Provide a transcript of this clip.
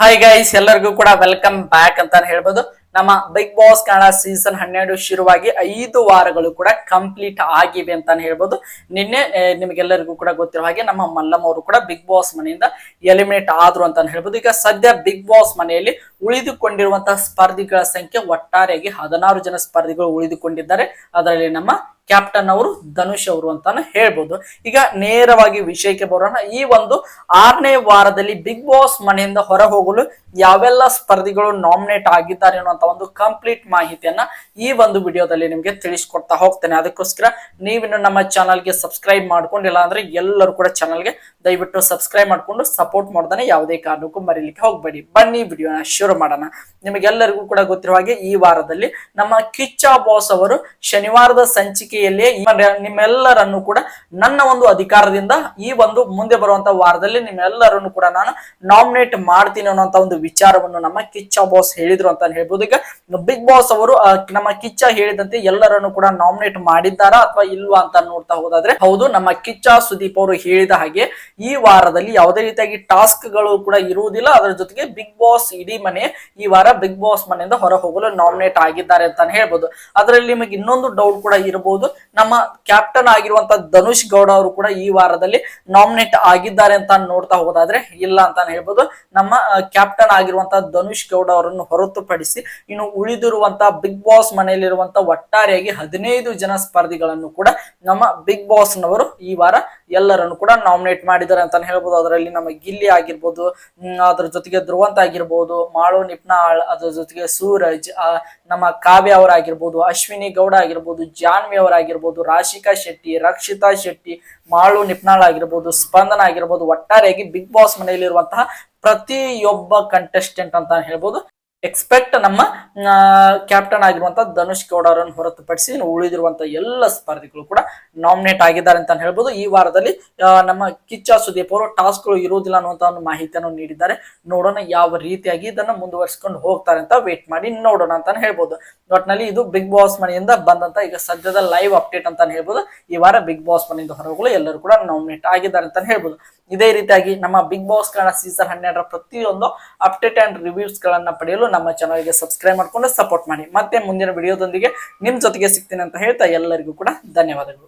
Hi guys ಎಲ್ಲರಿಗೂ ಕೂಡ welcome back ಅಂತ ಹೇಳ್ಬೋದು. ನಮ್ಮ ಬಿಗ್ ಬಾಸ್ ಕನ್ನಡ ಸೀಸನ್ ಹನ್ನೆರಡು ಶುರುವಾಗಿ ಐದು ವಾರಗಳು ಕೂಡ ಕಂಪ್ಲೀಟ್ ಆಗಿವೆ ಅಂತಾನೆ ಹೇಳ್ಬೋದು. ನಿನ್ನೆ ನಿಮಗೆಲ್ಲರಿಗೂ ಕೂಡ ಗೊತ್ತಿರೋ ಹಾಗೆ ನಮ್ಮ ಮಲ್ಲಮ್ಮ ಅವರು ಕೂಡ ಬಿಗ್ ಬಾಸ್ ಮನೆಯಿಂದ ಎಲಿಮಿನೇಟ್ ಆದ್ರು ಅಂತಾನೆ ಹೇಳ್ಬೋದು. ಈಗ ಸದ್ಯ ಬಿಗ್ ಬಾಸ್ ಮನೆಯಲ್ಲಿ ಉಳಿದುಕೊಂಡಿರುವಂತಹ ಸ್ಪರ್ಧಿಗಳ ಸಂಖ್ಯೆ ಒಟ್ಟಾರೆಯಾಗಿ ಹದಿನಾರು ಜನ ಸ್ಪರ್ಧಿಗಳು ಉಳಿದುಕೊಂಡಿದ್ದಾರೆ. ಅದರಲ್ಲಿ ನಮ್ಮ ಕ್ಯಾಪ್ಟನ್ ಅವರು, ಧನುಷ್ ಅವರು ಅಂತಾನೆ ಹೇಳ್ಬೋದು. ಈಗ ನೇರವಾಗಿ ವಿಷಯಕ್ಕೆ ಬರೋಣ. ಈ ಒಂದು ಆರನೇ ವಾರದಲ್ಲಿ ಬಿಗ್ ಬಾಸ್ ಮನೆಯಿಂದ ಹೊರ ಹೋಗಲು ಯಾವೆಲ್ಲ ಸ್ಪರ್ಧಿಗಳು ನಾಮಿನೇಟ್ ಆಗಿದ್ದಾರೆ ಅನ್ನುವಂತ ಒಂದು ಕಂಪ್ಲೀಟ್ ಮಾಹಿತಿಯನ್ನ ಈ ಒಂದು ವಿಡಿಯೋದಲ್ಲಿ ನಿಮಗೆ ತಿಳಿಸ್ಕೊಡ್ತಾ ಹೋಗ್ತೇನೆ. ಅದಕ್ಕೋಸ್ಕರ ನೀವಿನ್ನು ನಮ್ಮ ಚಾನಲ್ಗೆ ಸಬ್ಸ್ಕ್ರೈಬ್ ಮಾಡ್ಕೊಂಡಿಲ್ಲ ಅಂದ್ರೆ ಎಲ್ಲರೂ ಕೂಡ ಚಾನಲ್ಗೆ ದಯವಿಟ್ಟು ಸಬ್ಸ್ಕ್ರೈಬ್ ಮಾಡ್ಕೊಂಡು ಸಪೋರ್ಟ್ ಮಾಡ್ದಾನೆ ಯಾವುದೇ ಕಾರಣಕ್ಕೂ ಮರೀಲಿಕ್ಕೆ ಹೋಗ್ಬೇಡಿ. ಬನ್ನಿ, ವಿಡಿಯೋನ ಶುರು ಮಾಡೋಣ. ನಿಮಗೆಲ್ಲರಿಗೂ ಕೂಡ ಗೊತ್ತಿರುವ ಹಾಗೆ ಈ ವಾರದಲ್ಲಿ ನಮ್ಮ ಕಿಚ್ಚ ಬಾಸ್ ಅವರು ಶನಿವಾರದ ಸಂಚಿಕೆಯಲ್ಲಿ ನಿಮ್ಮೆಲ್ಲರನ್ನು ಕೂಡ ನನ್ನ ಒಂದು ಅಧಿಕಾರದಿಂದ ಈ ಒಂದು ಮುಂದೆ ಬರುವಂತ ವಾರದಲ್ಲಿ ನಿಮ್ಮೆಲ್ಲರನ್ನು ಕೂಡ ನಾನು ನಾಮಿನೇಟ್ ಮಾಡ್ತೀನಿ ಅನ್ನೋಂತ ಒಂದು ವಿಚಾರವನ್ನು ನಮ್ಮ ಕಿಚ್ಚ ಬಾಸ್ ಹೇಳಿದ್ರು ಅಂತ ಹೇಳ್ಬೋದು. ಈಗ ಬಿಗ್ ಬಾಸ್ ಅವರು ನಮ್ಮ ಕಿಚ್ಚ ಹೇಳಿದಂತೆ ಎಲ್ಲರನ್ನು ಕೂಡ ನಾಮಿನೇಟ್ ಮಾಡಿದ್ದಾರಾ ಅಥವಾ ಇಲ್ವಾ ಅಂತ ನೋಡ್ತಾ ಹೋದಾದ್ರೆ ಹೌದು, ನಮ್ಮ ಕಿಚ್ಚ ಸುದೀಪ್ ಅವರು ಹೇಳಿದ ಹಾಗೆ ಈ ವಾರದಲ್ಲಿ ಯಾವುದೇ ರೀತಿಯಾಗಿ ಟಾಸ್ಕ್ಗಳು ಕೂಡ ಇರುವುದಿಲ್ಲ. ಅದರ ಜೊತೆಗೆ ಬಿಗ್ ಬಾಸ್ ಇಡೀ ಮನೆ ಈ ವಾರ ಬಿಗ್ ಬಾಸ್ ಮನೆಯಿಂದ ಹೊರ ಹೋಗಲು ನಾಮಿನೇಟ್ ಆಗಿದ್ದಾರೆ ಅಂತಾನೆ ಹೇಳ್ಬೋದು. ಅದರಲ್ಲಿ ನಿಮಗೆ ಇನ್ನೊಂದು ಡೌಟ್ ಕೂಡ ಇರಬಹುದು ನಮ್ಮ ಕ್ಯಾಪ್ಟನ್ ಆಗಿರುವಂತ ಧನುಷ್ ಗೌಡ ಅವರು ಕೂಡ ಈ ವಾರದಲ್ಲಿ ನಾಮಿನೇಟ್ ಆಗಿದ್ದಾರೆ ಅಂತ ನೋಡ್ತಾ ಹೋಗೋದಾದ್ರೆ ಇಲ್ಲ ಅಂತಾನೆ ಹೇಳ್ಬೋದು. ನಮ್ಮ ಕ್ಯಾಪ್ಟನ್ ಆಗಿರುವಂತ ಧನುಷ್ ಗೌಡ ಅವರನ್ನು ಹೊರತುಪಡಿಸಿ ಇನ್ನು ಉಳಿದಿರುವಂತ ಬಿಗ್ ಬಾಸ್ ಮನೆಯಲ್ಲಿರುವಂತ ಒಟ್ಟಾರೆಯಾಗಿ ಹದಿನೈದು ಜನ ಸ್ಪರ್ಧಿಗಳನ್ನು ಕೂಡ ನಮ್ಮ ಬಿಗ್ ಬಾಸ್ ನವರು ಈ ವಾರ ಎಲ್ಲರನ್ನು ಕೂಡ ನಾಮಿನೇಟ್ ಮಾಡಿದ್ದಾರೆ ಅಂತಾನೆ ಹೇಳ್ಬೋದು. ಅದರಲ್ಲಿ ನಮ್ಮ ಗಿಲ್ಲಿ ಆಗಿರ್ಬೋದು ಅದ್ರ ಜೊತೆಗೆ ಧ್ರುವಂತ ಆಗಿರ್ಬೋದು ಮಾಳು ನಿಪ್ನಾಳ್, ಅದ್ರ ಜೊತೆಗೆ ಸೂರಜ್ ನಮ್ಮ ಕಾವ್ಯ ಅವರಾಗಿರ್ಬೋದು, ಅಶ್ವಿನಿ ಗೌಡ ಆಗಿರ್ಬೋದು, ಜಾನ್ವಿ ಅವರಾಗಿರ್ಬೋದು, ರಾಶಿಕಾ ಶೆಟ್ಟಿ, ರಕ್ಷಿತಾ ಶೆಟ್ಟಿ, ಮಾಳು ನಿಪ್ನಾಳ್ ಆಗಿರ್ಬೋದು, ಸ್ಪಂದನ ಆಗಿರ್ಬೋದು, ಒಟ್ಟಾರೆಯಾಗಿ ಬಿಗ್ ಬಾಸ್ ಮನೆಯಲ್ಲಿರುವಂತಹ ಪ್ರತಿಯೊಬ್ಬ ಕಂಟೆಸ್ಟೆಂಟ್ ಅಂತ ಹೇಳ್ಬೋದು. ಎಕ್ಸ್ಪೆಕ್ಟ್ ನಮ್ಮ ಕ್ಯಾಪ್ಟನ್ ಆಗಿರುವಂತ ಧನುಷ್ ಗೌಡರನ್ನು ಹೊರತುಪಡಿಸಿ ಉಳಿದಿರುವಂತಹ ಉಳಿದಿರುವಂತ ಎಲ್ಲ ಸ್ಪರ್ಧಿಗಳು ಕೂಡ ನಾಮಿನೇಟ್ ಆಗಿದ್ದಾರೆ ಅಂತ ಹೇಳ್ಬೋದು. ಈ ವಾರದಲ್ಲಿ ನಮ್ಮ ಕಿಚ್ಚ ಸುದೀಪ್ ಅವರು ಟಾಸ್ಕ್ಗಳು ಇರುವುದಿಲ್ಲ ಅನ್ನುವಂತ ಒಂದು ಮಾಹಿತಿಯನ್ನು ನೀಡಿದ್ದಾರೆ. ನೋಡೋಣ ಯಾವ ರೀತಿಯಾಗಿ ಇದನ್ನು ಮುಂದುವರಿಸಿಕೊಂಡು ಹೋಗ್ತಾರೆ ಅಂತ ವೇಟ್ ಮಾಡಿ ನೋಡೋಣ ಅಂತಾನೆ ಹೇಳ್ಬೋದು. ಒಟ್ನಲ್ಲಿ ಇದು ಬಿಗ್ ಬಾಸ್ ಮನೆಯಿಂದ ಬಂದಂತ ಈಗ ಸದ್ಯದ ಲೈವ್ ಅಪ್ಡೇಟ್ ಅಂತಾನೆ ಹೇಳ್ಬೋದು. ಈ ವಾರ ಬಿಗ್ ಬಾಸ್ ಮನೆಯಿಂದ ಹೊರಗಳು ಎಲ್ಲರೂ ಕೂಡ ನಾಮಿನೇಟ್ ಆಗಿದ್ದಾರೆ ಅಂತಾನೆ ಹೇಳ್ಬೋದು. ಇದೇ ರೀತಿಯಾಗಿ ನಮ್ಮ ಬಿಗ್ ಬಾಸ್ ಕನ್ನಡ ಸೀಸನ್ ಹನ್ನೆರಡರ ಪ್ರತಿಯೊಂದು ಅಪ್ಡೇಟ್ ಅಂಡ್ ರಿವ್ಯೂಸ್ ಗಳನ್ನ ಪಡೆಯಲು ನಮ್ಮ ಚಾನಲ್ಗೆ ಸಬ್ಸ್ಕ್ರೈಬ್ ಮಾಡ್ಕೊಂಡು ಸಪೋರ್ಟ್ ಮಾಡಿ. ಮತ್ತೆ ಮುಂದಿನ ವಿಡಿಯೋದೊಂದಿಗೆ ನಿಮ್ಮ ಜೊತೆಗೆ ಸಿಗ್ತೀನಿ ಅಂತ ಹೇಳ್ತಾ ಎಲ್ಲರಿಗೂ ಕೂಡ ಧನ್ಯವಾದಗಳು.